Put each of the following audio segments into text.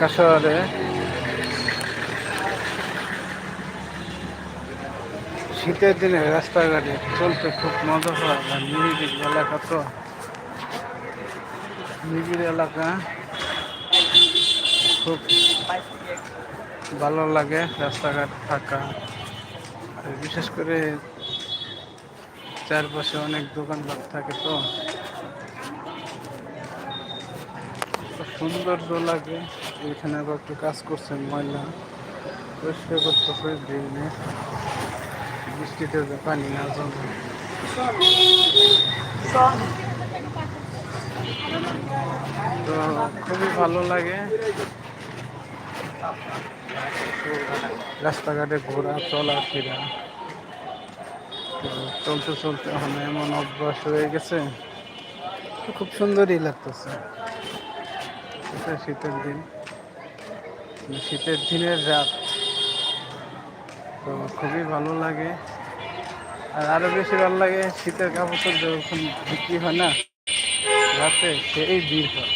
ঢাকা শীতের দিনে রাস্তাঘাটে চলতে খুব মজা হয়, আর নিরিবিলি এলাকা তো। নিবিড় এলাকা। খুব ভালো লাগে রাস্তাঘাট ফাঁকা আর বিশেষ করে চারপাশে অনেক দোকানপাট থাকে তো। খুব সৌন্দর্য লাগে। এখানে আবার একটু কাজ করছেন ময়লা। পরিষ্কার করতেছে ড্রেনে বৃষ্টিতে পানি না জমে। তো খুবই ভালো লাগে। রাস্তাঘাটে ঘোরা চলাফেরা চলতে চলতে এখন এমন অভ্যাস হয়ে গেছে। খুব সুন্দরই লাগতেছে। শীতের দিন। শীতের দিনের রাত। তো খুবই ভালো লাগে। আর আরও বেশি ভালো লাগে শীতের কাপড় যখন বিক্রি হয় না, রাতে সেই ভিড় হয়।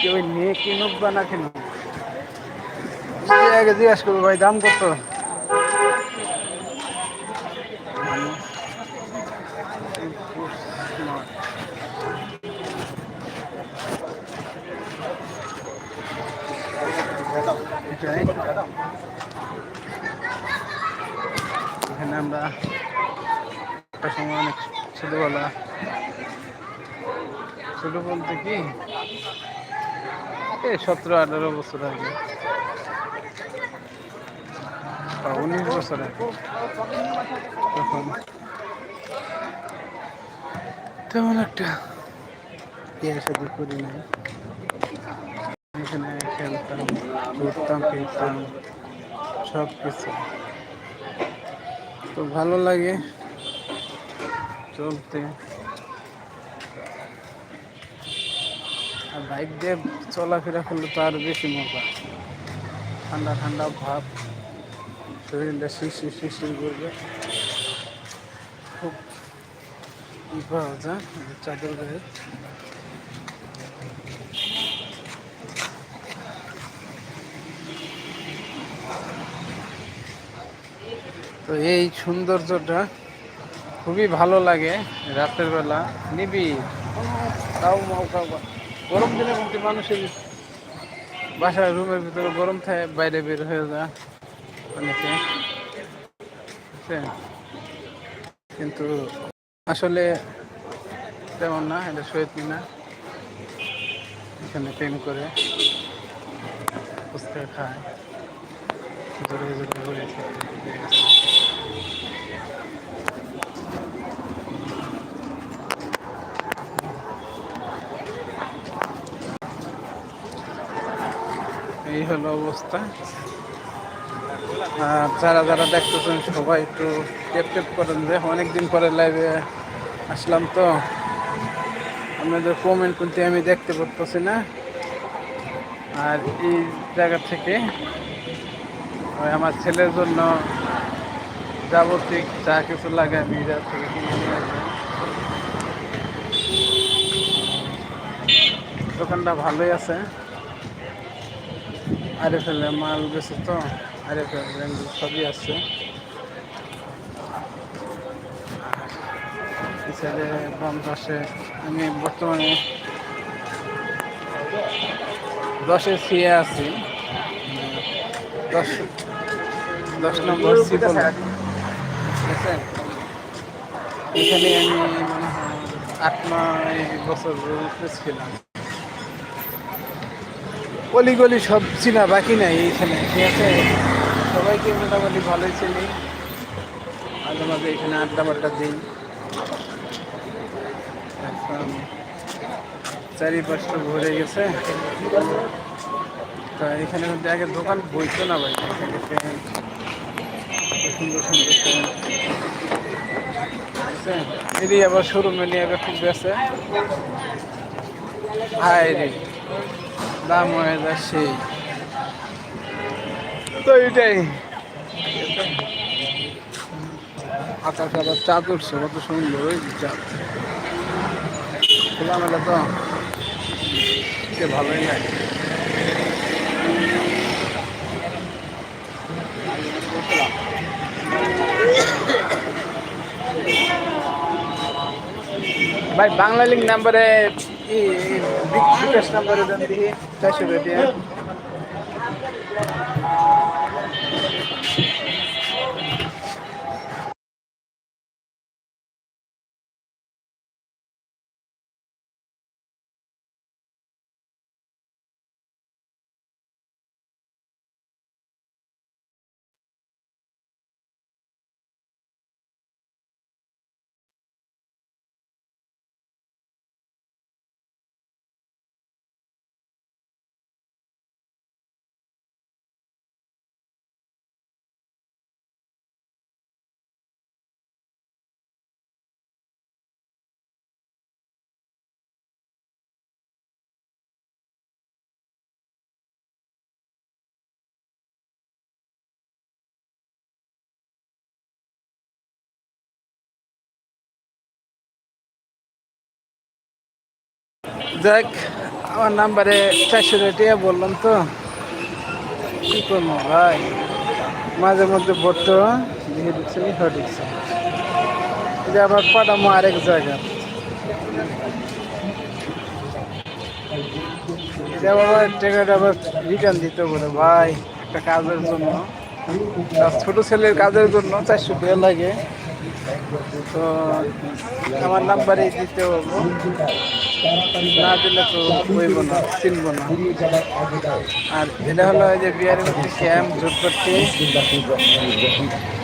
কেউ নিয়ে কিনুক বা না কিনুক আগে জিজ্ঞাসা করব, ভাই, দাম কত মানুষ এটাই এখানে আমরা একটা সময় অনেক ছোটবেলা। ছোট বলতে কি? এই সতেরো, আঠারো বছর আগে। উনিশ বছর আগে। তখন। তেমন একটা বিয়ে সাথে করি নাই। এখানে খেলতাম, ঘুরতাম, ফিরতাম সব কিছু তো ভালো লাগে। চলতে। আর বাইক দিয়ে চলাফেরা করলে তো আরও বেশি মজা। ঠান্ডা ঠান্ডা ভাব। শরীরটা শিশির শিশির করবে। খুব ই পাওয়া যায়, চাদর গায়ে। তো এই সৌন্দর্যটা খুবই ভালো লাগে রাতের বেলা। নিবি। তাও গরম দিনে কিন্তু মানুষের বাসার রুমের ভিতরে গরম থাকে, বাইরে বের হয়ে যায় অনেকে? কিন্তু আসলে তেমন না, এটা শহীদ মিনা এখানে প্রেম করে খায়। এই হলো অবস্থা। আর যারা যারা দেখতেছেন, সবাই একটু টেপ টেপ করেন যে, অনেকদিন পরে লাইভে আসলাম তো। আপনাদের কমেন্ট কিন্তু আমি দেখতে পারতেছি না। আর এই জায়গা থেকে ওই আমার ছেলের জন্য যাবতীয় যা কিছু লাগে আমি থেকে কিনে নিয়ে দোকানটা ভালোই আছে। আরে ফেলে মাল বেশি তো আরে ফেলে সবই আছে। পিছনে বাম পাশে আমি বর্তমানে দশে সিয়ে আছি। দশ দশ নম্বর সিপল এখানে আমি মনে হয় আট, নয় বছর ছিলাম। অলিগলি সব চিনা, বাকি নাই এইখানে ঠিক সবাইকে মোটামুটি ভালোই চিনি। মাঝে মাঝে এখানে আড্ডা বাড্ডা দিই। এখন চারিপাশটা ভরে গেছে। তা এখানে আগে দোকান বইতো না ভাই। এখানে সুন্দর সুন্দর এদি আবার শোরুমে নিয়ে আবার খুব বেছে রে, দাম হয়ে তো এটাই আকাশ আবার চাঁদ উঠছে কত সুন্দর, ওই চাঁদ খোলামেলা তো ভালোই লাগে। ভাই বাংলা লিঙ্ক নাম্বারে বিকাশ নাম্বারে চারশো টাকা দেখ, আমার নাম্বারে চারশো রেটিয়া বললাম তো। কি করব ভাই? মাঝে মধ্যে পড়তো লিখে দিচ্ছে লিখে দিচ্ছে। যে আবার পাঠামো আরেক জায়গা টাকাটা রিটার্ন দিতে পারে ভাই, একটা কাজের জন্য। ছোট ছেলের কাজের জন্য চারশো টাকা লাগে। তো আমার নাম্বারে দিতে হব। না দিলে তো হইব না চিনব না। আর এটা হলো যে বিহারের মধ্যে ক্যাম্প করতে।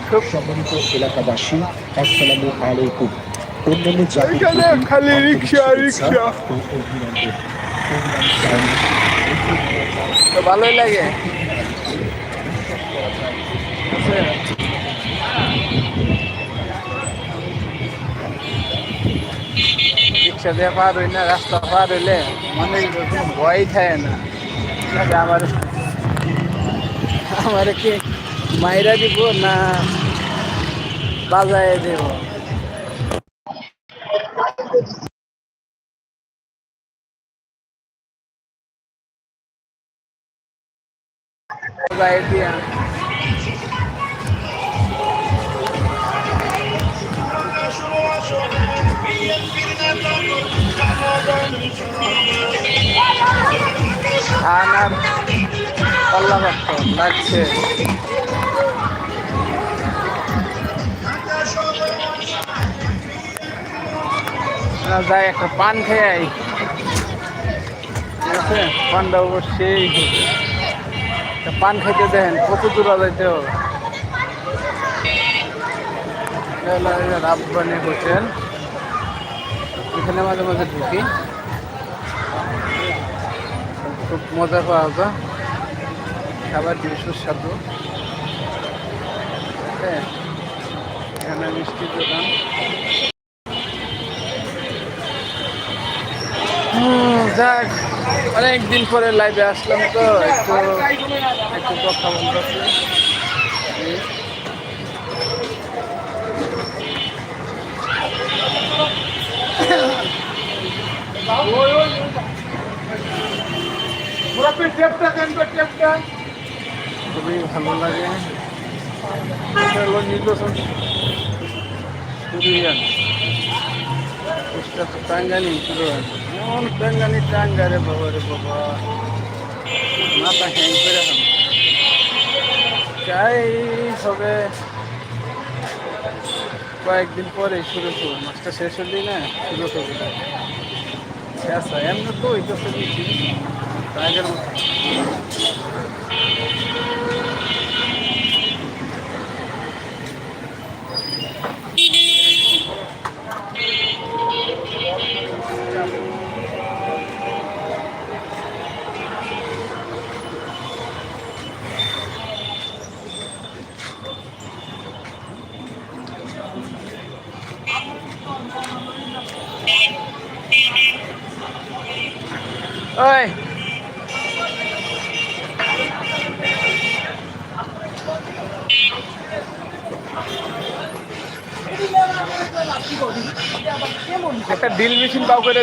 খুব সম্মানিত এলাকাবাসী আসসালামু আলাইকুম। অন্যান্য খালি রিক্সা রিক্সা। তো ভালোই লাগে। রিক্সা দিয়ে পার হই না রাস্তা পার হইলে মনে ভয় থাকে না। আমার আমার কি মাইরা দিব না বাজায় দেব? বাজায় দিয়া। আনার পাল্লা লাগছে যাই একটা পান খেয়ে আই ঠিক আছে পানটা অবশ্যই পান খেতে দেন কত দূর যাইতে হবে রাব্বানি হোটেল এখানে মাঝে মাঝে ঢুকি। খুব মজা পাওয়া যায়। খাবার দিয়ে সুস্বাদু। হ্যাঁ এখানে মিষ্টির দোকান। যাক, অনেকদিন পরে লাইভে আসলাম তো, একটু একটু কথা বলতেছি খুবই ভালো লাগে নির্বাচন টাঙ্গানি ছিল এমন টাঙ্গানি টাঙ্গা রে বাবা রে বাবা মাথা হ্যাং করে হবে কয়েকদিন পরে শুরু করব মাছটা শেষ হলি না শুরু করব শেষ হয় এমনি তো হইতেছে বেশি আগের মতো ওই একটা ডিল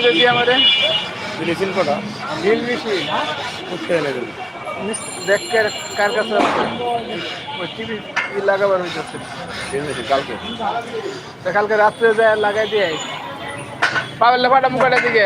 মেশিন পাও করে যদি আমারে মেডিসিন কটা ডিল মেশিন উঠতে এনে দেবে দেখ কার কার কাছে আছে? ওই টিভি লাগাবার হইতেছে মেডিসিন কালকে। তা কালকে রাত্রে যায় লাগাই দিয়ে আইস। পাবেলে ফাটা মুখাটা দিকে?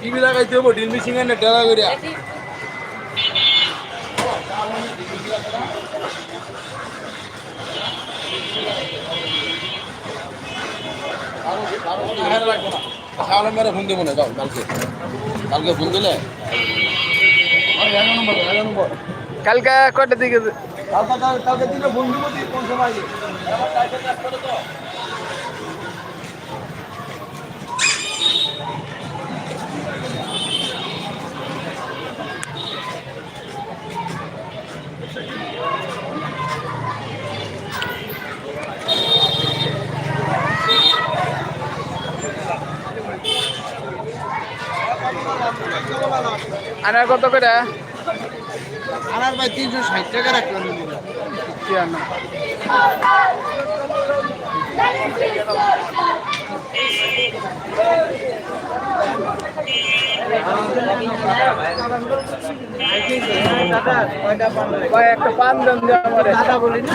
টিভি লাগাইতে হব ড্রিল মেশিন এনে ডেলা করিয়া শাওলা মেরে ফোন দেবো না যাও কালকে। কালকে ফোন দিলে? কালকে কয়টা দিকে কালকে কালকে দিলে ফোন দিব কোন সময় আনার কত করে? আনার ভাই তিনশো ষাট টাকা রাখলাম কি আনা ভাই একটা পান দেন দাদা বলি না।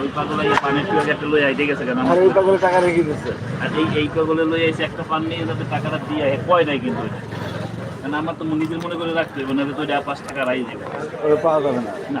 ওই পাগল এই পানের টুয়াকে একটা লই আইতে গেছে কেন? আর ওই পাগলে টাকা রেখে দিচ্ছে আর এই এই পাগলে লই আইছে একটা পান নিয়ে যাতে টাকাটা দিয়ে আয় কয় নাই কিন্তু কারণ আমার তো নিজের মনে করে রাখতে হবে না তো এটা পাঁচ টাকা রাই যাবে। পাওয়া যাবে না। না।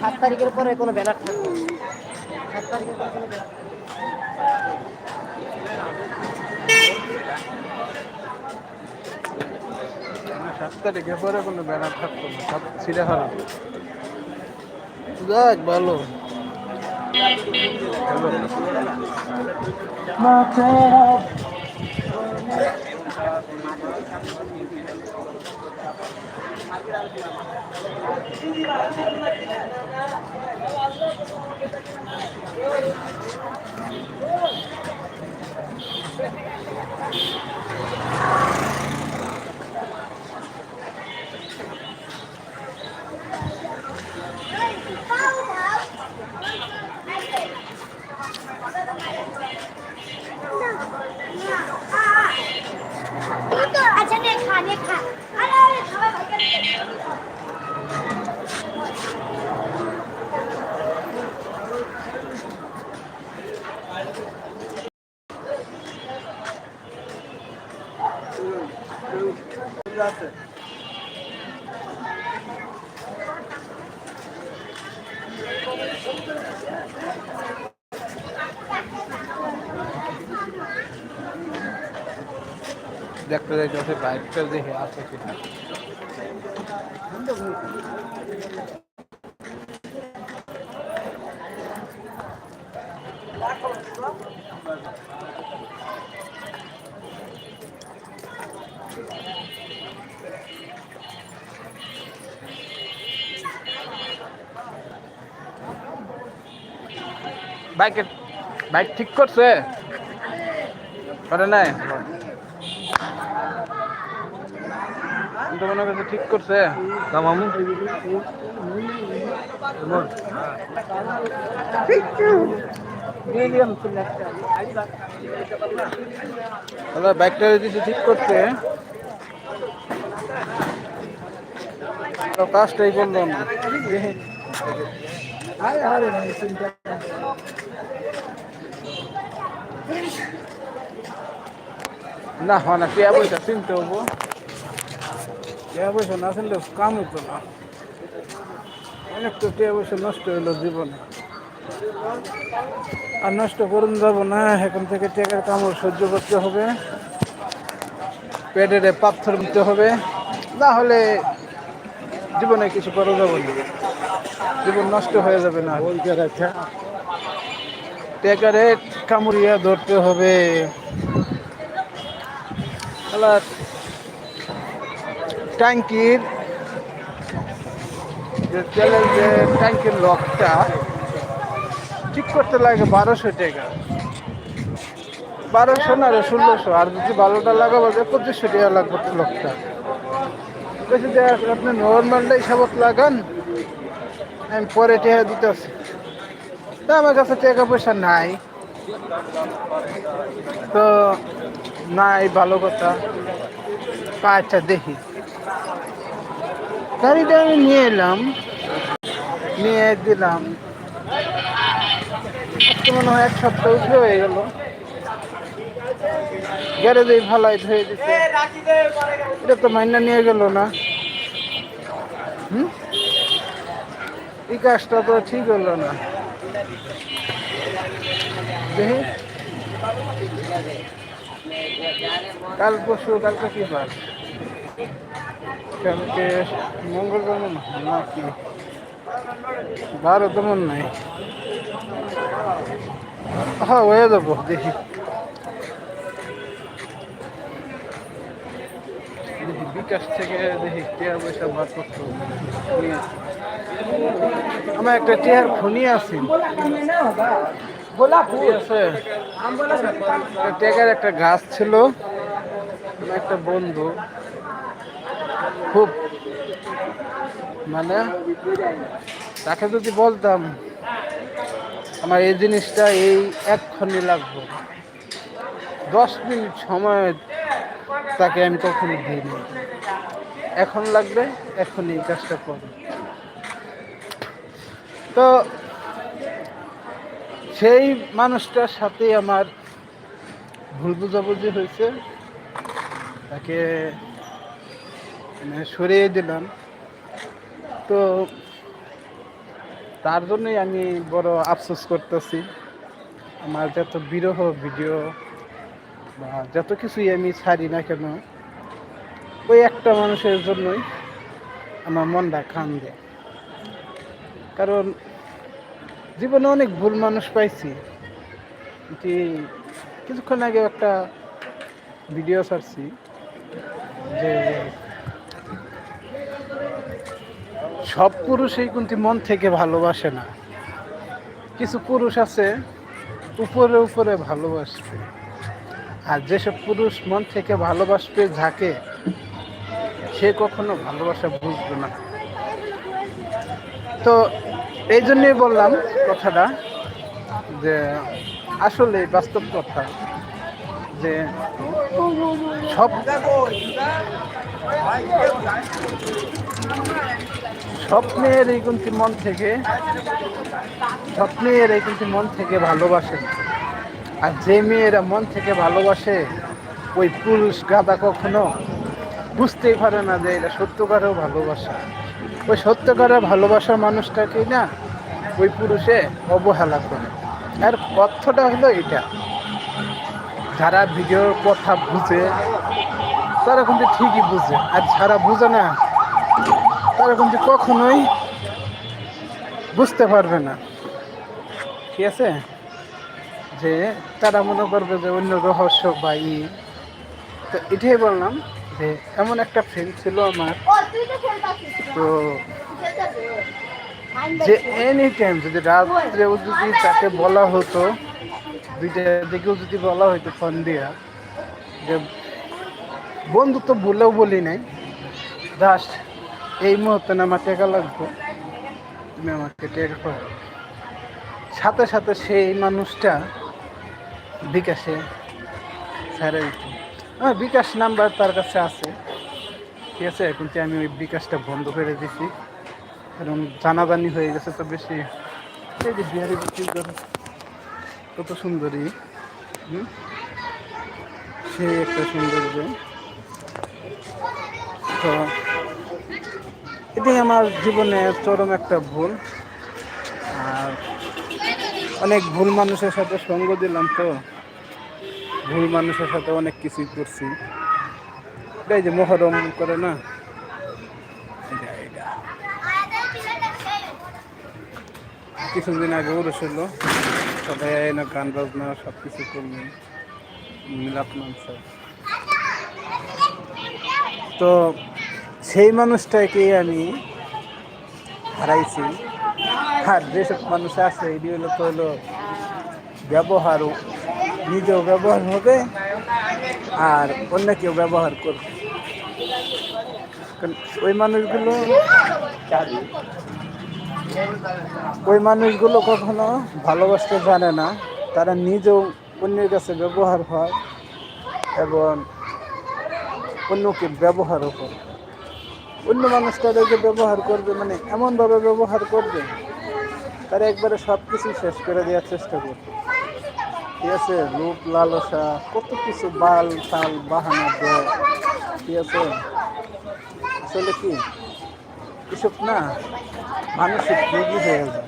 সাত তারিখের পরে কোনো ব্যানার থাকবে। সাত তারিখের পরে কোনো ব্যানার থাকতো না अच्छा नहीं खाने खा अरे अरे खाओ भाई আছে দেখতে যাইতেছে বাইকটা দেখে আছে কিনা বাইকে বাইক ঠিক করছে করে নাই আমি তো মনে করছি ঠিক করছে? তা মামু? দাদা বাইকটা দিয়েছে ঠিক করতে কাজটাই করল না। না হয় না টিয়া পয়সা চিনতে হব। টিয়া পয়সা না চিনলে কাম না। অনেক তো টিয়া পয়সা নষ্ট হইল জীবনে। আর নষ্ট করুন যাব না, এখন থেকে টেকার কামড় সহ্য করতে হবে। পেটের পাথর দিতে হবে। না হলে জীবনে কিছু করা যাবে না। জীবন নষ্ট হয়ে যাবে না। টেকারে কামড়িয়া ধরতে হবে। ট্যাঙ্কির যে তেলের যে ট্যাঙ্কির লকটা ঠিক করতে লাগে বারোশো টাকা। বারোশো না রে ষোলোশো, আর যদি বারোটা লাগাবো যে পঁচিশশো টাকা লাগবে লকটা। বলছি যে আপনি নর্মালটা হিসাবত লাগান, আমি পরে টেহা দিতে দিতেছি। তা আমার কাছে টাকা পয়সা নাই। তো নাই ভালো কথা। তা আচ্ছা দেখি। গাড়িটা আমি নিয়ে এলাম, নিয়ে দিলাম। আজকে মনে হয় এক সপ্তাহ উঠে হয়ে গেল। গ্যারেজেই ভালাই ধুয়ে দিচ্ছে এটা তো মাইনা নিয়ে গেল না। হুম? এই কাজটা তো ঠিক হলো না। দেখি। কাল পরশু, কালকে কি বার? কালকে মঙ্গলবার মনে হয় বারো তেমন নাই। হ্যাঁ হয়ে যাব, দেখি। দেখি, বিকাশ থেকে দেখি টিয়ার পয়সা বার করতে। আমার একটা টিয়ার ফোনই আছে। টেকার একটা গাছ ছিল। একটা বন্ধু। খুব মানে তাকে যদি বলতাম, আমার এই জিনিসটা এই এক্ষণে লাগবে। দশ মিনিট সময় তাকে আমি কখনো দিইনি। এখন লাগবে এখন এই কাজটা করবে তো সেই মানুষটার সাথে আমার ভুল বুঝাবুঝি হয়েছে। তাকে সরিয়ে দিলাম। তো তার জন্যই আমি বড় আফসোস করতেছি। আমার যত বিরহ ভিডিও বা যত কিছুই আমি ছাড়ি না কেন, ওই একটা মানুষের জন্যই আমার মনটা খান দেয় কারণ জীবনে অনেক ভুল মানুষ পাইছি। যে কিছুক্ষণ আগে একটা ভিডিও ছাড়ছি যে সব পুরুষই কিন্তু মন থেকে ভালোবাসে না। কিছু পুরুষ আছে, উপরে উপরে ভালোবাসবে। আর যেসব পুরুষ মন থেকে ভালোবাসবে যাকে, সে কখনো ভালোবাসা বুঝবে না। তো এই জন্যই বললাম কথাটা যে, আসলে বাস্তব কথা যে, সব স্বপ্নের এই কিন্তু মন থেকে? স্বপ্নের এই কিন্তু মন থেকে ভালোবাসে? আর যে মেয়েরা মন থেকে ভালোবাসে, ওই পুরুষ গাদা কখনো বুঝতেই পারে না যে এটা সত্যকারও ভালোবাসা। ওই সত্যকারের ভালোবাসার মানুষটাকে না ওই পুরুষে অবহেলা করে। আর অর্থটা হলো এটা। যারা ভিডিওর কথা বুঝে, তারা কিন্তু ঠিকই বুঝে। আর যারা বুঝে না তারা কিন্তু কখনোই বুঝতে পারবে না। ঠিক আছে? যে তারা মনে করবে যে অন্য রহস্য বা ই। তো এটাই বললাম যে এমন একটা ফ্রেন্ড ছিল আমার। তো যে এনি টাইম যদি রাত্রেও যদি তাকে বলা হতো, দুইটা দিকেও যদি বলা হতো ফোন দিয়া, যে বন্ধু তো বলেও বলি নাই জাস্ট এই মুহূর্তে আমার টাকা লাগবে। তুমি আমাকে টাকা করো। সাথে সাথে সেই মানুষটা বিকাশে ছেড়ে দিত আমার বিকাশ নাম্বার তার কাছে আছে। ঠিক আছে কিন্তু আমি ওই বিকাশটা বন্ধ করে দিছি। কারণ জানাজানি হয়ে গেছে তো বেশি। এই যে বিহারি কত সুন্দরী। হুম? সে একটা সৌন্দর্য। তো এটাই আমার জীবনে চরম একটা ভুল। আর অনেক ভুল মানুষের সাথে সঙ্গ দিলাম তো। ভুল মানুষের সাথে অনেক কিছুই করছি। এটাই যে মহরম করে না। কিছুদিন আগে উরস হলো। সবাই না গান বাজনা সব কিছু করল। মিলাপ মাংস তো সেই মানুষটাকে আমি হারাইছি, আর যেসব মানুষ আছে, এটি হলো তো হলো ব্যবহারও নিজেও ব্যবহার হবে, আর অন্য কেউ ব্যবহার করবে। ওই মানুষগুলো ওই মানুষগুলো কখনো ভালোবাসতে জানে না, তারা নিজেও অন্যের কাছে ব্যবহার হয় এবং অন্যকে ব্যবহারও করে। অন্য মানুষটারা যে ব্যবহার করবে মানে এমনভাবে ব্যবহার করবে, তারা একবারে সব কিছু শেষ করে দেওয়ার চেষ্টা করবে। ঠিক আছে? রূপ, লালসা, কত কিছু বাল, তাল, বাহানা দেয়। ঠিক আছে? আসলে কি? এসব না, মানসিক রোগী হয়ে যায়।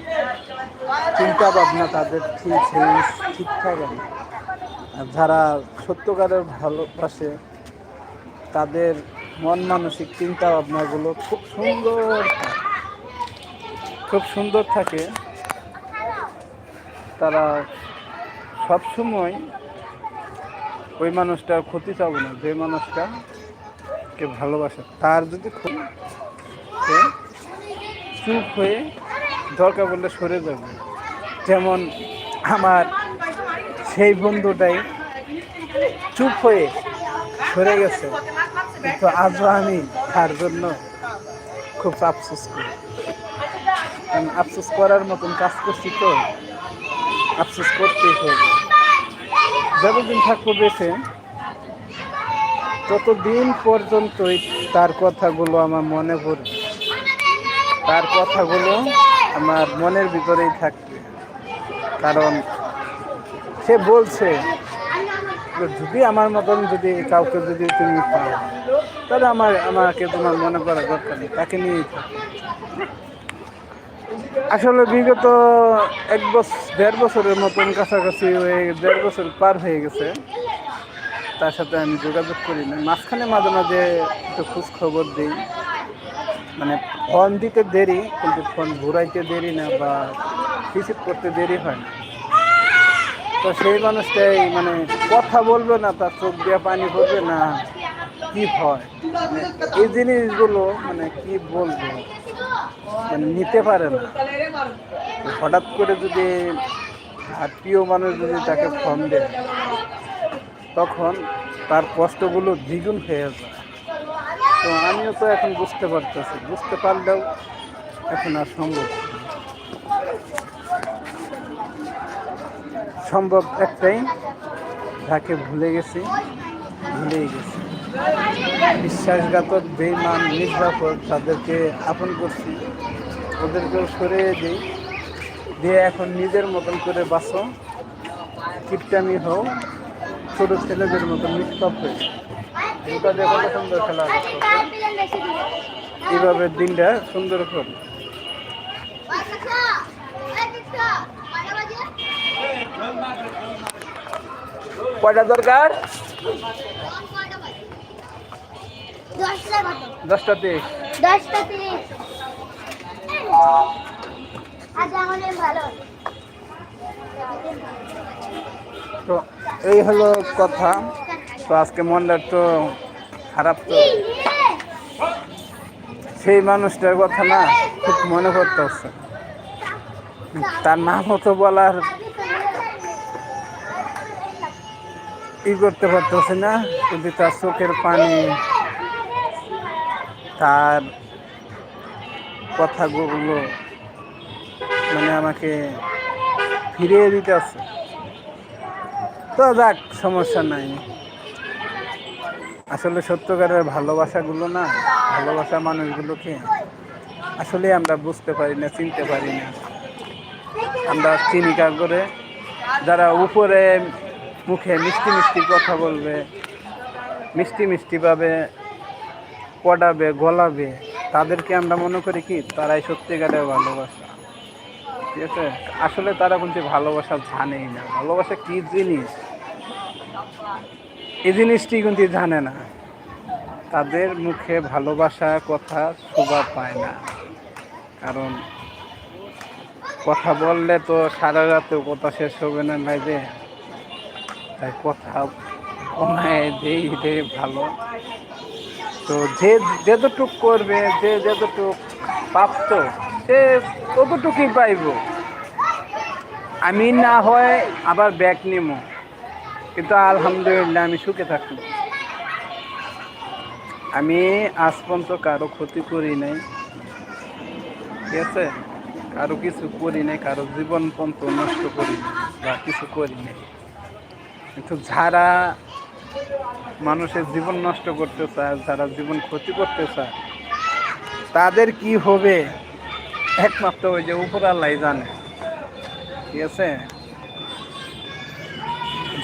চিন্তা ভাবনা তাদের ঠিক ঠিক থাকে যারা সত্যকারের ভালোবাসে, তাদের মন মানসিক চিন্তা ভাবনাগুলো খুব সুন্দর। খুব সুন্দর থাকে। তারা সব সময় ওই মানুষটার ক্ষতি চাবো না, যে মানুষটা কে ভালোবাসে। তার যদি চুপ হয়ে দরকার বললে সরে যাবে। যেমন আমার সেই বন্ধুটাই চুপ হয়ে সরে গেছে। কিন্তু আজও আমি তার জন্য খুব আফসোস করি। কারণ আফসোস করার মতন কাজ করছি তো, আফসোস করতেই হবে। যতদিন থাকব বেঁচে, ততদিন পর্যন্তই তার কথাগুলো আমার মনে পড়বে। তার কথাগুলো আমার মনের ভিতরেই থাকবে। কারণ সে বলছে যদি আমার মতন যদি কাউকে যদি তুমি পাও তাহলে আমার, আমাকে তোমার মনে করা দরকার নেই, তাকে নিয়েই আসলে বিগত এক বছর দেড় বছরের মতন কাছাকাছি হয়ে, দেড় বছর পার হয়ে গেছে। তার সাথে আমি যোগাযোগ করি না। মাঝখানে মাঝে মাঝে একটু খোঁজ খবর দিই। মানে ফোন দিতে দেরি, কিন্তু ফোন ঘুরাইতে দেরি না বা রিসিভ করতে দেরি হয় না। তো সেই মানুষটাই মানে কথা বলবে না, তার চোখ দিয়ে পানি পড়বে না। কি হয়? এই জিনিসগুলো মানে কি বলব? মানে নিতে পারে না। হঠাৎ করে যদি আত্মীয় মানুষ যদি তাকে ফোন দেয়, তখন তার কষ্টগুলো দ্বিগুণ হয়ে যায়। তো আমিও তো এখন বুঝতে পারতেছি, বুঝতে পারলেও এখন আর সম্ভব সম্ভব একটাই, যাকে ভুলে গেছি, ভুলেই গেছি। বিশ্বাসঘাতক বেইমান নির্যাতক তাদেরকে আপন করছি। ওদেরকেও সরিয়ে দিই। দিয়ে এখন নিজের মতন করে বাঁচো। কিপটামি হও। ছোট ছেলেদের মতন নিষ্পাপ হয়ে দিয়ে কত সুন্দর খেলা এইভাবে দিনটা সুন্দর করে কয়টা দরকার? দশটা তিরিশ আচ্ছা তো এই হলো কথা। তো আজকে মনটা তো খারাপ তো। সেই মানুষটার কথা না খুব মনে করতে হচ্ছে তার নামও তো বলার ই করতে পারতেছে না। কিন্তু তার চোখের পানি তার কথাগুলো মানে আমাকে ফিরিয়ে দিতে আছে। তো যাক, সমস্যা নাই। আসলে সত্যকারের ভালোবাসাগুলো না, ভালোবাসা মানুষগুলোকে আসলে আমরা বুঝতে পারি না, চিনতে পারি না। আমরা চিনি কার করে যারা উপরে মুখে মিষ্টি মিষ্টি কথা বলবে, মিষ্টি মিষ্টিভাবে পড়াবে, গলাবে, তাদেরকে আমরা মনে করি কি, তারাই সত্যিকারের ভালোবাসা। ঠিক আছে? আসলে তারা কিন্তু ভালোবাসা জানেই না। ভালোবাসা কি জিনিস? এই জিনিসটি কিন্তু জানে না। তাদের মুখে ভালোবাসা কথা শোভা পায় না। কারণ কথা বললে তো সারা রাতেও কথা শেষ হবে না ভাই যে তাই কথা কমায় দেই দেই ভালো। তো যে যতটুক করবে, যে যতটুক প্রাপ্ত সে ততটুকুই পাইব। আমি না হয় আবার ব্যাগ নিব কিন্তু আলহামদুলিল্লাহ আমি সুখে থাকব আমি আজ পর্যন্ত কারও ক্ষতি করি নাই। ঠিক আছে? কারও কিছু করি নাই, কারও জীবন পর্যন্ত নষ্ট করি বা কিছু করি নাই। কিন্তু যারা মানুষের জীবন নষ্ট করতে চায়, যারা জীবন ক্ষতি করতে চায়, তাদের কি হবে? একমাত্র ওই যে উপর আল্লাহ জানে। ঠিক আছে?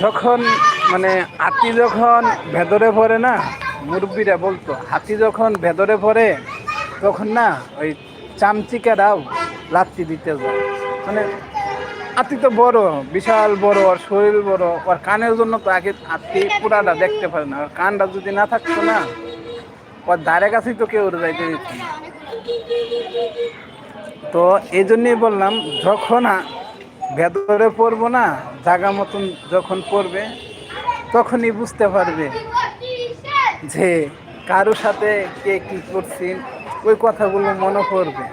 যখন মানে হাতি যখন ভেদরে পড়ে না, মুরব্বীরা বলতো, হাতি যখন ভেদরে পড়ে, তখন না ওই চামচিকারাও লাত্তি দিতে যায়। মানে হাতি তো বড়, বিশাল বড় ওর শরীর বড়। ওর কানের জন্য তো আগে হাতি পুরাটা দেখতে পারে না। কানটা যদি না থাকতো না ওর ধারে কাছেই তো কেউ যাইতে দিত তো এই জন্যই বললাম, যখন ভেতরে পড়ব না, জাগা মতন যখন পড়বে, তখনই বুঝতে পারবে যে কারোর সাথে কে কী করছি, ওই কথাগুলো মনে পড়বে।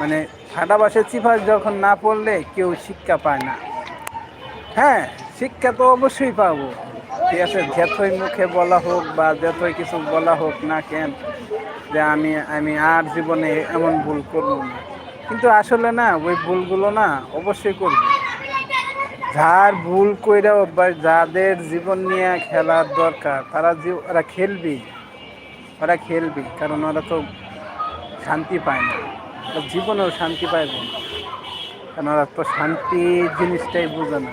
মানে ফাটা বাসে চিফাস যখন না পড়লে কেউ শিক্ষা পায় না। হ্যাঁ শিক্ষা তো অবশ্যই পাবো। ঠিক আছে, যতই মুখে বলা হোক বা যতই কিছু বলা হোক না কেন যে আমি আমি আর জীবনে এমন ভুল করব না। কিন্তু আসলে না, ওই ভুলগুলো না অবশ্যই করবে। যার ভুল কইরা বা যাদের জীবন নিয়ে খেলার দরকার, তারা ওরা খেলবি। ওরা খেলবি, কারণ ওরা তো শান্তি পায় না। জীবনেও শান্তি পায় না। ওরা তো শান্তি জিনিসটাই বোঝে না।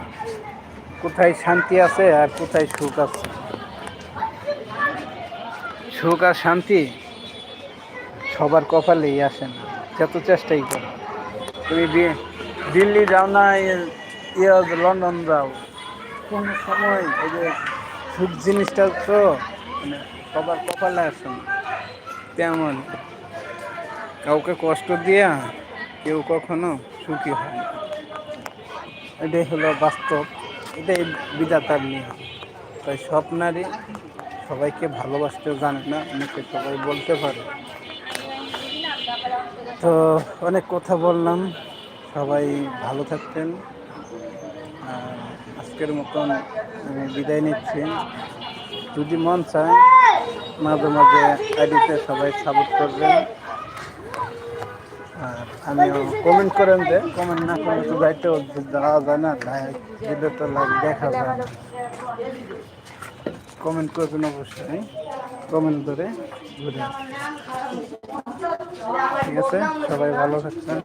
কোথায় শান্তি আছে আর কোথায় সুখ আছে? সুখ আর শান্তি সবার কপালেই আসে না, যত চেষ্টাই করো। তুমি দিল্লি যাও না ইয়ে লন্ডন যাও। কোন সময় এই যে সুখ জিনিসটা তো মানে সবার কপালে আসে না। তেমন। কাউকে কষ্ট দিয়া কেউ কখনো সুখী হয় না। এটাই হলো বাস্তব, এটাই বিধাতার নিয়ম। তাই সব নারী সবাইকে ভালোবাসতে জানে না, মুখে সবাই বলতে পারে। তো অনেক কথা বললাম, সবাই ভালো থাকতেন আজকের মতন আমি বিদায় নিচ্ছি। যদি মন চায়, মাঝে মাঝে আইডিতে সবাই সাপোর্ট করবেন। আমি কমেন্ট করেন যে কমেন্ট না করলে তো যাইতে যাওয়া যায় না গেলে তো লাইক দেখা যায়। কমেন্ট করবেন অবশ্যই কমেন্ট করে ঘুরে। ঠিক আছে, সবাই ভালো থাকবেন।